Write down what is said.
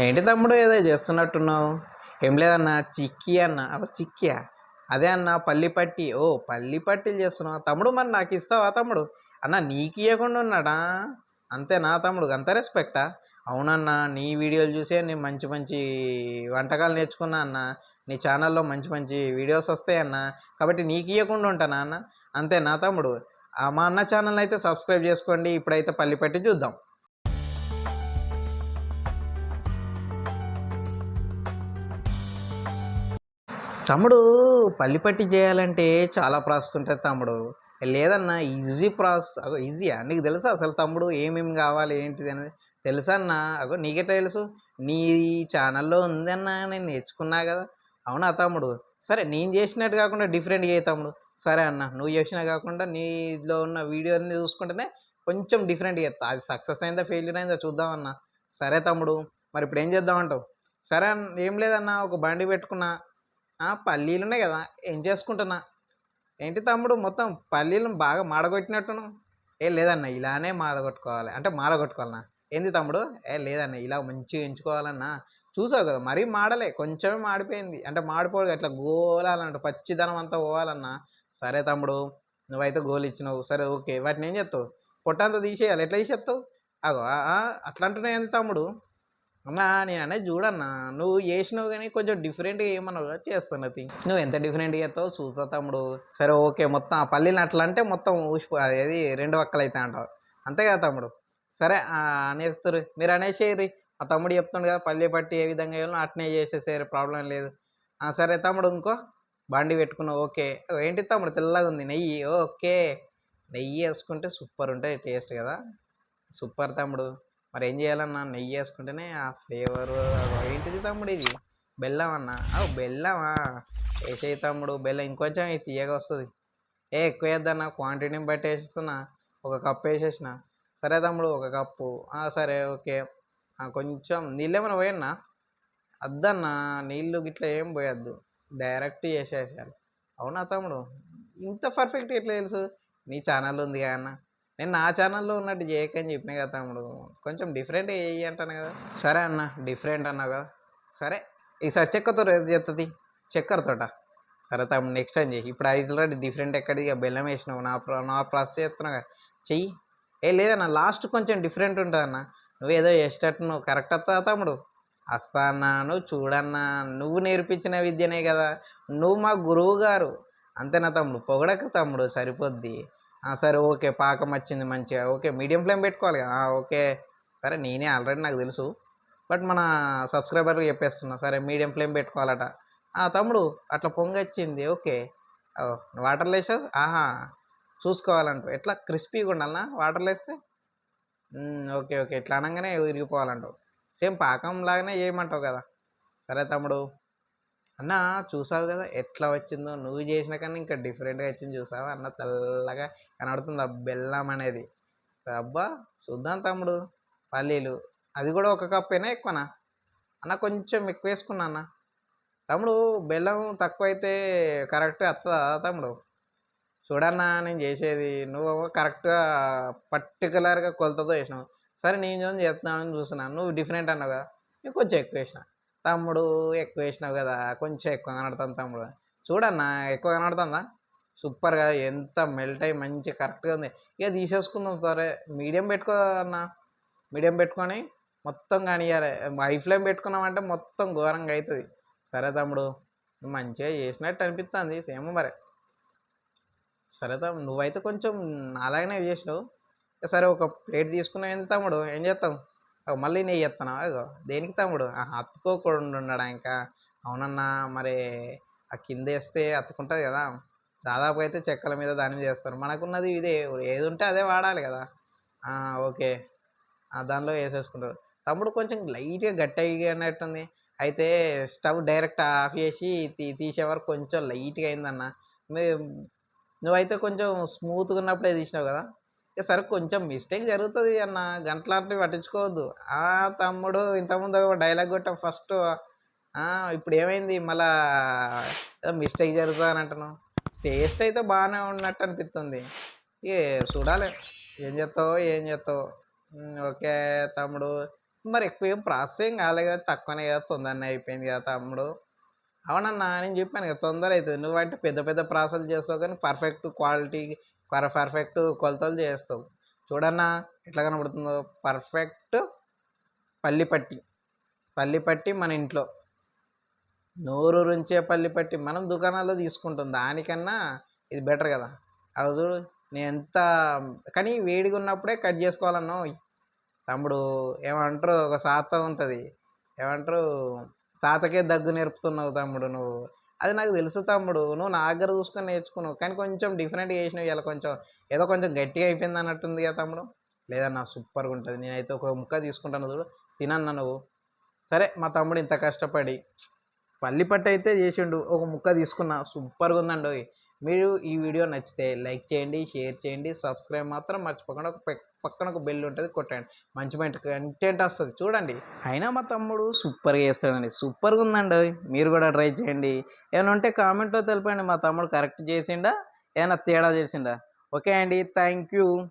ఏంటి తమ్ముడు ఏదో చేస్తున్నట్టున్నావు? ఏం లేదన్నా చిక్కీ అన్న. అవ చిక్కియా? అదే అన్న పల్లి పట్టి. ఓ పల్లి పట్టీలు చేస్తున్నావు? తమ్ముడు మరి నాకు ఇస్తావా తమ్ముడు? అన్న నీకు ఇవ్వకుండా ఉన్నాడా? అంతే నా తమ్ముడు? అంత రెస్పెక్టా అవునన్నా నీ వీడియోలు చూసే నేను మంచి మంచి వంటకాలు నేర్చుకున్నా అన్న. నీ ఛానల్లో మంచి మంచి వీడియోస్ వస్తాయన్న కాబట్టి నీకు ఇవ్వకుండా ఉంటానా అన్న? అంతే నా తమ్ముడు మా అన్న ఛానల్ అయితే సబ్స్క్రైబ్ చేసుకోండి. ఇప్పుడైతే పల్లి పట్టి చూద్దాం. తమ్ముడు పల్లిపట్టి చేయాలంటే చాలా ప్రాసెస్ ఉంటుంది తమ్ముడు. లేదన్నా ఈజీ ప్రాసెస్. అగో ఈజీయా నీకు తెలుసా అసలు తమ్ముడు ఏమేమి కావాలి ఏంటిది అనేది? తెలుసా అన్న? అగో నీకెట్లా తెలుసు? నీ ఛానల్లో ఉందన్నా నేను నేర్చుకున్నా కదా. అవునా తమ్ముడు? సరే నేను చేసినట్టు కాకుండా డిఫరెంట్గా అయ్యి తమ్ముడు. సరే అన్న నువ్వు చేసినా కాకుండా నీలో ఉన్న వీడియో అన్ని చూసుకుంటేనే కొంచెం డిఫరెంట్గా చేస్తా. అది సక్సెస్ అయిందా ఫెయిల్యూర్ అయిందా చూద్దామన్న సరే తమ్ముడు మరి ఇప్పుడు ఏం చేద్దామంటావు సరే అన్న ఏం లేదన్నా ఒక బండి పెట్టుకున్నా. పల్లీలు ఉన్నాయి కదా ఏం చేసుకుంటున్నా? ఏంటి తమ్ముడు మొత్తం పల్లీలను బాగా మాడగొట్టినట్టును? ఏ లేదన్న ఇలానే మాడగొట్టుకోవాలి. అంటే మాడగొట్టుకోవాలన్నా ఏంది తమ్ముడు? ఏ లేదన్న ఇలా మంచిగా ఎంచుకోవాలన్నా? చూసావు కదా మరీ మాడలే కొంచెమే మాడిపోయింది. అంటే మాడిపోడు ఇట్లా గోలాలంట పచ్చిదనం అంతా పోవాలన్నా? సరే తమ్ముడు నువ్వైతే గోలు ఇచ్చినావు. సరే ఓకే. వాటిని ఏం చేస్తావు? పొట్టంతా తీసేయాలి. ఎట్లా తీసేస్తావు? అగో అట్లా అంటున్నాయి ఏంది తమ్ముడు? అన్నా నేను అనేది చూడన్నా. నువ్వు చేసినావు కానీ కొంచెం డిఫరెంట్గా ఏమన్నా చేస్తాను అది నువ్వు ఎంత డిఫరెంట్గా చేస్తావు చూస్తా తమ్ముడు. సరే ఓకే మొత్తం ఆ పల్లీని అట్లా అంటే మొత్తం ఊసిపో అది రెండు వక్కలు అయితే అంటావు అంతే కదా తమ్ముడు? సరే అనేస్తారు మీరు అనేసేయరు మా తమ్ముడు చెప్తుండు కదా పల్లి పట్టి ఏ విధంగా వేయాలో అట్నే చేసేసారు ప్రాబ్లం లేదు. సరే తమ్ముడు ఇంకో. బండి పెట్టుకున్నావు ఓకే. ఏంటి తమ్ముడు తెల్లగా ఉంది నెయ్యి? ఓకే. నెయ్యి వేసుకుంటే సూపర్ ఉంటుంది టేస్ట్ కదా. సూపర్ తమ్ముడు. మరి ఏం చేయాలన్నా నెయ్యి వేసుకుంటేనే ఆ ఫ్లేవర్ ఏంటిది తమ్ముడు ఇది? బెల్లం అన్న. ఓ బెల్లమా? వేసేయి తమ్ముడు బెల్లం ఇంకొంచెం ఇది తీయగా వస్తుంది. ఏ ఎక్కువ వేద్దన్న క్వాంటిటీని బట్టి వేస్తున్నా ఒక కప్పు వేసేసిన. సరే తమ్ముడు ఒక కప్పు. సరే ఓకే. కొంచెం నీళ్ళు ఏమైనా పోయన్నా? అద్దన్న నీళ్ళు గిట్ల ఏం పోయొద్దు. డైరెక్ట్ చేసేసారు అవునా తమ్ముడు? ఇంత పర్ఫెక్ట్ ఎట్లా తెలుసు? నీ ఛానల్ ఉంది కదా అన్న. నేను నా ఛానల్లో ఉన్నట్టు చేయకని చెప్పినా కదా తమ్ముడు. కొంచెం డిఫరెంట్ చేయి అంటాను కదా. సరే అన్న డిఫరెంట్ అన్నావు కదా. సరే ఈసారి చెక్కతో ఏది చేస్తుంది చక్కెరతోట సరే తమ్ముడు నెక్స్ట్ టైం చేయి ఇప్పుడు ఆల్రెడీ డిఫరెంట్ ఎక్కడికి ఇక బెల్లం వేసినావు నా నా ప్రాసెస్ చేస్తున్నావు కదా. చెయ్యి. ఏ లేదన్న లాస్ట్ కొంచెం డిఫరెంట్ ఉంటుంది అన్న. నువ్వు ఏదో చేసేటట్టు నువ్వు కరెక్ట్ వస్తా తమ్ముడు? వస్తా అన్నా నువ్వు చూడన్నా నువ్వు నేర్పించిన విద్యనే కదా. నువ్వు మా గురువు గారు. అంతేనా తమ్ముడు? పొగడక తమ్ముడు సరిపోద్ది. సరే ఓకే పాకం వచ్చింది మంచిగా. ఓకే మీడియం ఫ్లేమ్ పెట్టుకోవాలి కదా. ఓకే. సరే నేనే ఆల్రెడీ నాకు తెలుసు. బట్ మన సబ్స్క్రైబర్కి చెప్పేస్తున్నా సరే మీడియం ఫ్లేమ్ పెట్టుకోవాలట. తమ్ముడు అట్లా పొంగొచ్చింది ఓకే. ఓ, లేసావు? ఆహా. చూసుకోవాలంట. ఎట్లా? క్రిస్పీగా ఉండాలనా? వాటర్ లేస్తే? Okay okay. ఇట్లా అనగానే విరిగిపోవాలంటావు సేమ్ పాకం లాగానే చేయమంటావు కదా. సరే తమ్ముడు. అన్న చూసావు కదా ఎట్లా వచ్చిందో? నువ్వు చేసిన కన్నా ఇంకా డిఫరెంట్గా వచ్చింది చూసావా? అన్న తెల్లగా కనబడుతుంది? ఆ బెల్లం అనేది. అబ్బా చూద్దాం తమ్ముడు. పల్లీలు. అది కూడా ఒక కప్పేనా ఎక్కువనా? అన్న కొంచెం ఎక్కువ వేసుకున్నా అన్న. తమ్ముడు బెల్లం తక్కువ అయితే వస్తుందా తమ్ముడు? చూడన్నా నేను చేసేది. నువ్వు కరెక్ట్గా పర్టికులర్గా కొలతతో వేసినావు సరే నేను చూసి చేద్దామని చూస్తున్నాను నువ్వు డిఫరెంట్ అన్నావు కదా. నేను కొంచెం ఎక్కువ వేసిన. తమ్ముడు ఎక్కువ వేసినావు కదా కొంచెం ఎక్కువ కనడుతుంది తమ్ముడు. చూడన్నా ఎక్కువ కనడుతుందా సూపర్గా ఎంత మెల్ట్ అయ్యి మంచి కరెక్ట్గా ఉంది. ఇక తీసేసుకుందాం సరే. మీడియం పెట్టుకో అన్న. మీడియం పెట్టుకొని మొత్తం కానియాలి. హై ఫ్లేమ్ పెట్టుకున్నామంటే మొత్తం ఘోరంగా అవుతుంది సరే తమ్ముడు మంచిగా చేసినట్టు అనిపిస్తుంది సేమ్ మరి. సరే తమ్ముడు నువ్వైతే కొంచెం నాలాగనే చేసినావు. సరే ఒక ప్లేట్ తీసుకున్నావు ఏంది తమ్ముడు? ఏం చేస్తావు? మళ్ళీ నెయ్యి చేస్తాను అగో దేనికి తమ్ముడు? ఆహా, అతుక్కోకుండా ఇంకా? అవునన్నా మరి ఆ కింద వేస్తే అత్తుకుంటుంది కదా? దాదాపు అయితే చెక్కల మీద దాని మీద వేస్తారు. మనకున్నది ఇదే ఏది ఉంటే అదే వాడాలి కదా? ఓకే. దానిలో వేసేసుకుంటారు. తమ్ముడు కొంచెం లైట్గా గట్టి అన్నట్టుంది అయితే స్టవ్ డైరెక్ట్ ఆఫ్ చేసి తీ తీసే వరకు కొంచెం లైట్గా అయిందన్న. మే నువ్వైతే కొంచెం స్మూత్గా ఉన్నప్పుడే తీసినావు కదా? సరే కొంచెం మిస్టేక్ జరుగుతుంది అన్న. గంటలాంటివి పట్టించుకోవద్దు. ఆ తమ్ముడు ఇంతకుముందు ఒక డైలాగ్ కొట్ట ఫస్ట్ ఇప్పుడు ఏమైంది? మళ్ళా మిస్టేక్ జరుగుతుంది అని అంటున్నావు. టేస్ట్ అయితే బాగానే ఉన్నట్టు అనిపిస్తుంది. ఏ చూడాలి. ఏం చేస్తావు ఏం చేస్తావు. ఓకే తమ్ముడు. మరి ఎక్కువ ఏం ప్రాసెస్ ఏం కాలే కదా తక్కువనే కదా తొందరనే అయిపోయింది కదా తమ్ముడు. అవునన్నా నేను చెప్పాను కదా తొందర అవుతుంది. నువ్వంటే పెద్ద పెద్ద ప్రాసెస్ చేస్తావు కానీ పర్ఫెక్ట్ క్వాలిటీ పర్ పర్ఫెక్ట్ కొలతలు చేస్తావు చూడన్నా ఎట్లా కనబడుతుందో. పర్ఫెక్ట్ పల్లిపట్టి. పల్లిపట్టి మన ఇంట్లో. నోరు రుంచే పల్లిపట్టి మనం దుకాణాల్లో తీసుకుంటాం. దానికన్నా ఇది బెటర్ కదా. అది చూడు. నేను ఎంత కానీ వేడిగా ఉన్నప్పుడే కట్ చేసుకోవాలన్నా తమ్ముడు ఏమంటారు? ఒక శాతం ఉంటుంది. ఏమంటారు? తాతకే దగ్గు నేర్పుతున్నావు తమ్ముడు నువ్వు. అది నాకు తెలుసు తమ్ముడు. నువ్వు నా దగ్గర చూసుకొని నేర్చుకున్నావు. కానీ కొంచెం డిఫరెంట్గా చేసినావు ఇలా కొంచెం. ఏదో కొంచెం గట్టిగా అయిపోయింది అన్నట్టుంది కదా తమ్ముడు. లేదన్నా సూపర్గా ఉంటుంది. నేనైతే ఒక ముక్క తీసుకుంటాను చూడు. తినన్నా నువ్వు. సరే మా తమ్ముడు ఇంత కష్టపడి పల్లి పట్టు అయితే చేసిండు. ఒక ముక్క తీసుకున్నా సూపర్గా ఉందండి మీరు ఈ వీడియో నచ్చితే లైక్ చేయండి షేర్ చేయండి సబ్స్క్రైబ్ మాత్రం మర్చిపోకుండా ఒక పెక్- పక్కన ఒక బెల్ ఉంటుంది కొట్టండి. మంచి మంచి కంటెంట్ వస్తుంది. చూడండి. అయినా మా తమ్ముడు సూపర్గా చేస్తాడండి. సూపర్గా ఉందండి మీరు కూడా ట్రై చేయండి. ఏమైనా ఉంటే కామెంట్లో తెలపండి. మా తమ్ముడు కరెక్ట్ చేసిండా? ఏమైనా తేడా చేసిండా? ఓకే అండి. Thank you